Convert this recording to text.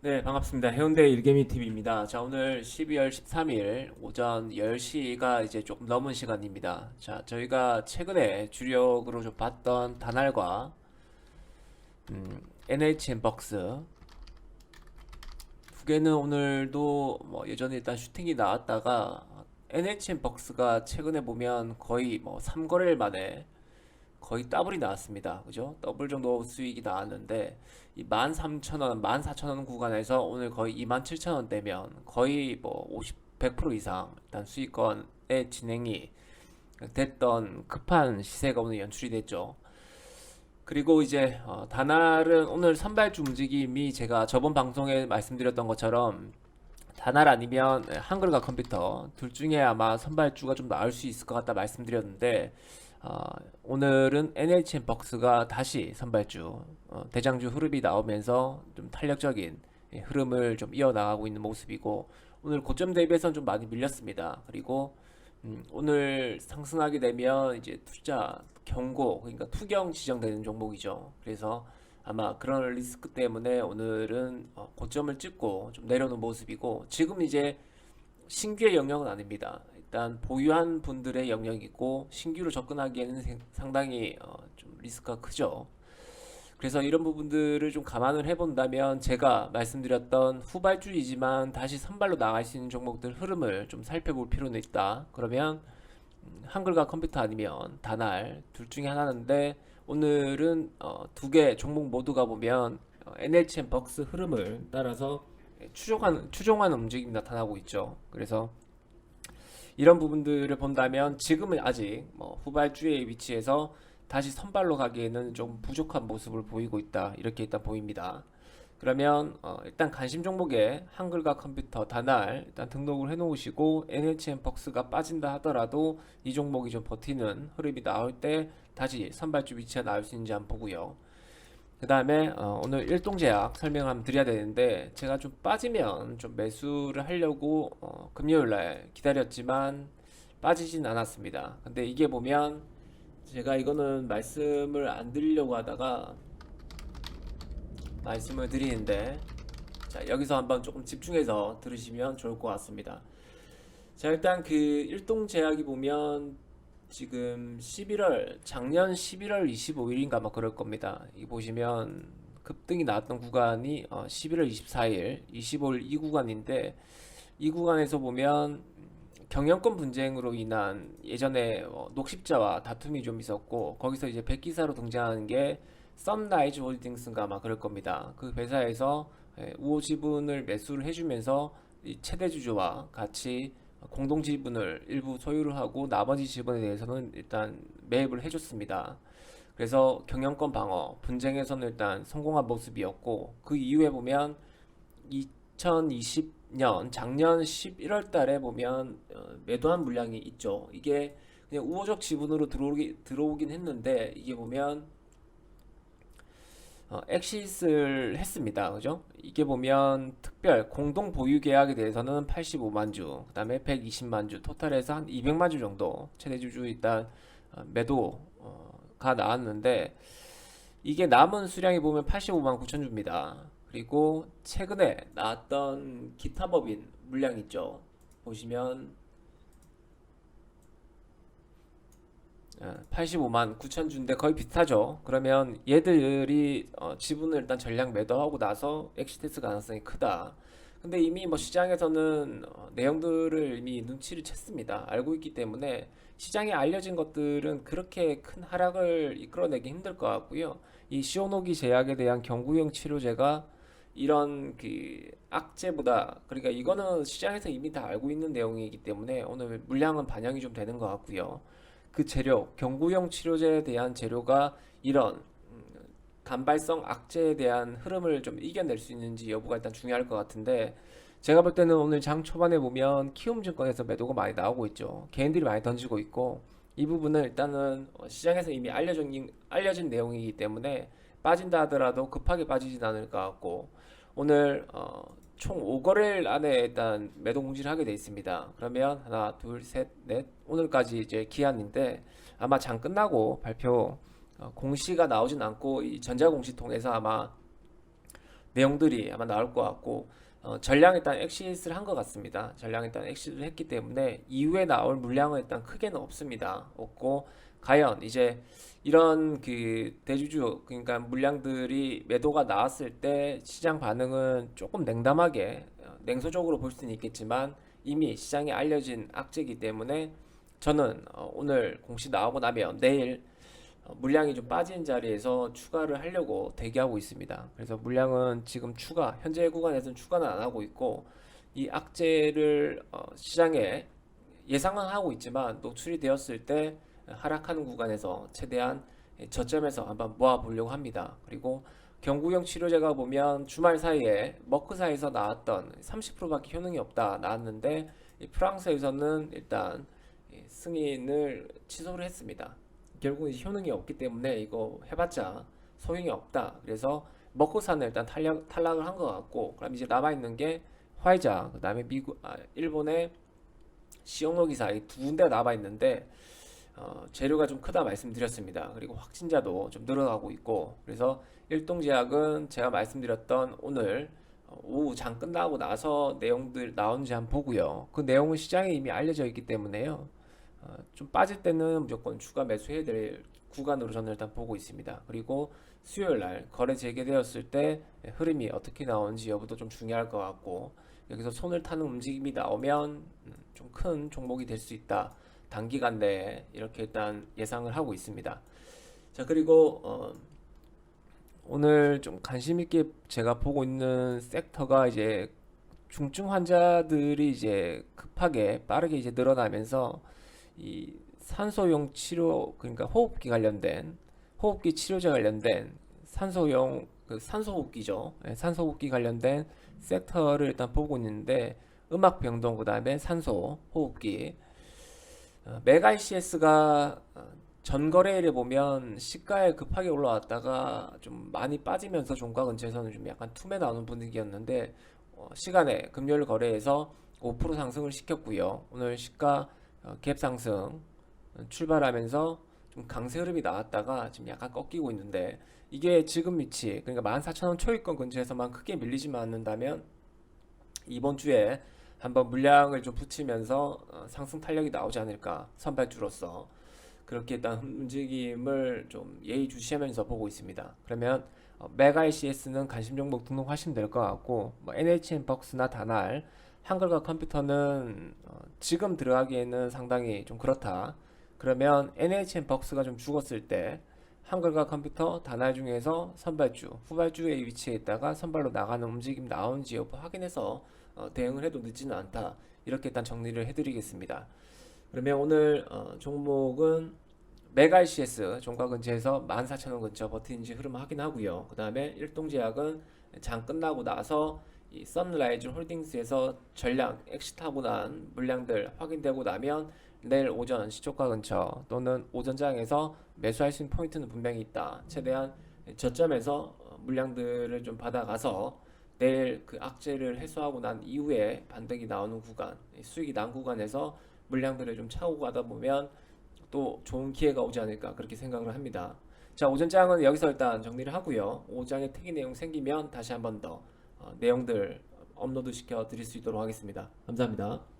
네, 반갑습니다. 해운대 일개미 TV입니다. 자, 오늘 12월 13일 오전 10시가 이제 조금 넘은 시간입니다. 자, 저희가 최근에 주력으로 좀 봤던 다날과 음, NHN 벅스 두 개는 오늘도 뭐 여전히 일단 슈팅이 나왔다가 NHN 벅스가 최근에 보면 거의 뭐 3거래일 만에 거의 더블이 나왔습니다. 그죠? 더블 정도 수익이 나왔는데 이 13,000원, 14,000원 구간에서 오늘 거의 27,000원대면 거의 뭐 50, 100% 이상 일단 수익권의 진행이 됐던 급한 시세가 오늘 연출이 됐죠. 그리고 이제 어, 다날은 오늘 선발주 움직임이 제가 저번 방송에 말씀드렸던 것처럼 다날 아니면 한글과 컴퓨터 둘 중에 아마 선발주가 좀 나올 수 있을 것 같다 말씀드렸는데 어, 오늘은 NHN 벅스가 다시 선발주 어, 대장주 흐름이 나오면서 좀 탄력적인 예, 흐름을 좀 이어나가고 있는 모습이고 오늘 고점 대비해서는 좀 많이 밀렸습니다. 그리고 음, 오늘 상승하게 되면 이제 투자 경고 그러니까 투경 지정되는 종목이죠. 그래서 아마 그런 리스크 때문에 오늘은 어, 고점을 찍고 좀 내려오는 모습이고 지금 이제 신규의 영역은 아닙니다. 일단 보유한 분들의 영역이고 신규로 접근하기에는 생- 상당히 어, 좀 리스크가 크죠. 그래서 이런 부분들을 좀 감안을 해본다면 제가 말씀드렸던 후발주이지만 다시 선발로 나갈 수 있는 종목들 흐름을 좀 살펴볼 필요는 있다. 그러면 음, 한글과 컴퓨터 아니면 다날 둘 중에 하나인데 오늘은 어, 두개 종목 모두가 보면 어, NHN 벅스 흐름을 따라서 추종하는 추종하는 움직임이 나타나고 있죠. 그래서 이런 부분들을 본다면 지금은 아직 뭐 후발주의 위치에서 다시 선발로 가기에는 좀 부족한 모습을 보이고 있다. 이렇게 일단 보입니다. 그러면 어, 일단 관심 종목에 한글과 컴퓨터 다날 일단 등록을 해 놓으시고 NHN 벅스가 빠진다 하더라도 이 종목이 좀 버티는 흐름이 나올 때 다시 선발주 위치가 나올 수 있는지 한번 보고요. 그 다음에 어, 오늘 일동제약 설명 한번 드려야 되는데 제가 좀 빠지면 좀 매수를 하려고 어, 금요일날 기다렸지만 빠지진 않았습니다. 근데 이게 보면 제가 이거는 말씀을 안 드리려고 하다가 말씀을 드리는데 자 여기서 한번 조금 집중해서 들으시면 좋을 것 같습니다. 자 일단 그 일동제약이 보면 지금 11월 작년 11월 25일인가 아마 그럴 겁니다. 이 보시면 급등이 나왔던 구간이 어, 11월 24일, 25일 이 구간인데 이 구간에서 보면 경영권 분쟁으로 인한 예전에 어, 녹십자와 다툼이 좀 있었고 거기서 이제 백기사로 등장하는 게 썬라이즈 홀딩스인가 아마 그럴 겁니다. 그 회사에서 예, 우호 지분을 매수를 해주면서 이 최대 주주와 같이 공동 지분을 일부 소유를 하고 나머지 지분에 대해서는 일단 매입을 해줬습니다. 그래서 경영권 방어, 분쟁에서는 일단 성공한 모습이었고 그 이후에 보면 2020년 작년 11월 달에 보면 어, 매도한 물량이 있죠. 이게 그냥 우호적 지분으로 들어오기, 들어오긴 했는데 이게 보면 어, 엑시스를 했습니다. 그죠? 이게 보면 특별 공동 보유 계약에 대해서는 85만 주, 그다음에 120만 주, 토탈에서 한 200만 주 정도 최대 주주 일단 어, 매도가 나왔는데 이게 남은 수량이 보면 85만 9천 주입니다. 그리고 최근에 나왔던 기타 법인 물량 있죠. 보시면 85만 9천 주인데 거의 비슷하죠. 그러면 얘들이 어, 지분을 일단 전량 매도하고 나서 엑시트스 가능성이 크다. 근데 이미 뭐 시장에서는 어, 내용들을 이미 눈치를 챘습니다. 알고 있기 때문에 시장에 알려진 것들은 그렇게 큰 하락을 이끌어내기 힘들 것 같고요. 이 시오노기 제약에 대한 경구용 치료제가 이런 그 악재보다 그러니까 이거는 시장에서 이미 다 알고 있는 내용이기 때문에 오늘 물량은 반영이 좀 되는 것 같고요. 그 재료, 경구용 치료제에 대한 재료가 이런 음, 간발성 악재에 대한 흐름을 좀 이겨낼 수 있는지 여부가 일단 중요할 것 같은데 제가 볼 때는 오늘 장 초반에 보면 키움증권에서 매도가 많이 나오고 있죠. 개인들이 많이 던지고 있고 이 부분은 일단은 어, 시장에서 이미 알려진 알려진 내용이기 때문에 빠진다 하더라도 급하게 빠지진 않을 것 같고 오늘 어, 총 5거래일 안에 일단 매도 공지를 하게 돼 있습니다. 그러면 하나, 둘, 셋, 넷 오늘까지 이제 기한인데 아마 장 끝나고 발표 어, 공시가 나오진 않고 이 전자 공시 통해서 아마 내용들이 아마 나올 것 같고 어, 전량 일단 엑시트를 한 것 같습니다. 전량 일단 엑시트를 했기 때문에 이후에 나올 물량은 일단 크게는 없습니다. 없고 과연 이제 이런 그 대주주 그러니까 물량들이 매도가 나왔을 때 시장 반응은 조금 냉담하게 어, 냉소적으로 볼 수는 있겠지만 이미 시장에 알려진 악재이기 때문에 저는 어, 오늘 공시 나오고 나면 내일 어, 물량이 좀 빠진 자리에서 추가를 하려고 대기하고 있습니다. 그래서 물량은 지금 추가 현재 구간에서는 추가는 안 하고 있고 이 악재를 어, 시장에 예상은 하고 있지만 노출이 되었을 때 하락하는 구간에서 최대한 저점에서 한번 모아 보려고 합니다. 그리고 경구용 치료제가 보면 주말 사이에 머크사에서 나왔던 30%밖에 효능이 없다 나왔는데 이 프랑스에서는 일단 이 승인을 취소를 했습니다. 결국 이제 효능이 없기 때문에 이거 해봤자 소용이 없다. 그래서 머크사는 일단 탈락, 탈락을 한 것 같고 그럼 이제 남아 있는 게 화이자 그 다음에 미국 아, 일본의 시용노기사 이 두 군데가 남아 있는데 어, 재료가 좀 크다 말씀드렸습니다. 그리고 확진자도 좀 늘어나고 있고 그래서 일동제약은 제가 말씀드렸던 오늘 어, 오후 장 끝나고 나서 내용들 나오는지 한번 보고요. 그 내용은 시장에 이미 알려져 있기 때문에요. 어, 좀 빠질 때는 무조건 추가 매수해야 될 구간으로 저는 일단 보고 있습니다. 그리고 수요일 날 거래 재개되었을 때 흐름이 어떻게 나오는지 여부도 좀 중요할 것 같고 여기서 손을 타는 움직임이 나오면 좀 큰 종목이 될 수 있다. 단기간 내에 이렇게 일단 예상을 하고 있습니다. 자 그리고 어, 오늘 좀 관심 있게 제가 보고 있는 섹터가 이제 중증 환자들이 이제 급하게 빠르게 이제 늘어나면서 이 산소용 치료 그러니까 호흡기 관련된 호흡기 치료제 관련된 산소용 그 산소호흡기죠. 예, 산소호흡기 관련된 섹터를 일단 보고 있는데 음악 병동 그다음에 산소 호흡기 어, 메가이시스가 전거래일에 보면 시가에 급하게 올라왔다가 좀 많이 빠지면서 종가 근처에서는 좀 약간 툼에 나오는 분위기였는데 어, 시간에 금요일 거래에서 5% 상승을 시켰고요. 오늘 시가 어, 갭 상승 어, 출발하면서 좀 강세 흐름이 나왔다가 지금 약간 꺾이고 있는데 이게 지금 위치 그러니까 14,000원 초입권 근처에서만 크게 밀리지만 않는다면 이번 주에 한번 물량을 좀 붙이면서 어, 상승 탄력이 나오지 않을까 선발주로서 그렇게 일단 움직임을 좀 예의주시하면서 보고 있습니다. 그러면 어, 메가 ICS는 관심 종목 등록하시면 될 것 같고 뭐 NHN 벅스나 다날 한글과 컴퓨터는 어, 지금 들어가기에는 상당히 좀 그렇다. 그러면 NHN 벅스가 좀 죽었을 때 한글과 컴퓨터 다날 중에서 선발주 후발주의 위치에 있다가 선발로 나가는 움직임 나오는지 여부 확인해서 어, 대응을 해도 늦지는 않다. 이렇게 일단 정리를 해드리겠습니다. 그러면 오늘 어, 종목은 메갈CS 종가 근처에서 14,000원 근처 버티는지 흐름 확인하고요. 그 다음에 일동제약은 장 끝나고 나서 이 선라이즈 홀딩스에서 전량 엑시트하고 난 물량들 확인되고 나면 내일 오전 시초가 근처 또는 오전장에서 매수할 수 있는 포인트는 분명히 있다. 최대한 저점에서 어, 물량들을 좀 받아가서 내일 그 악재를 해소하고 난 이후에 반등이 나오는 구간, 수익이 난 구간에서 물량들을 좀 차고 가다 보면 또 좋은 기회가 오지 않을까 그렇게 생각을 합니다. 자, 오전장은 여기서 일단 정리를 하고요. 오전에 특이 내용 생기면 다시 한 번더 어, 내용들 업로드 시켜 드릴 수 있도록 하겠습니다. 감사합니다.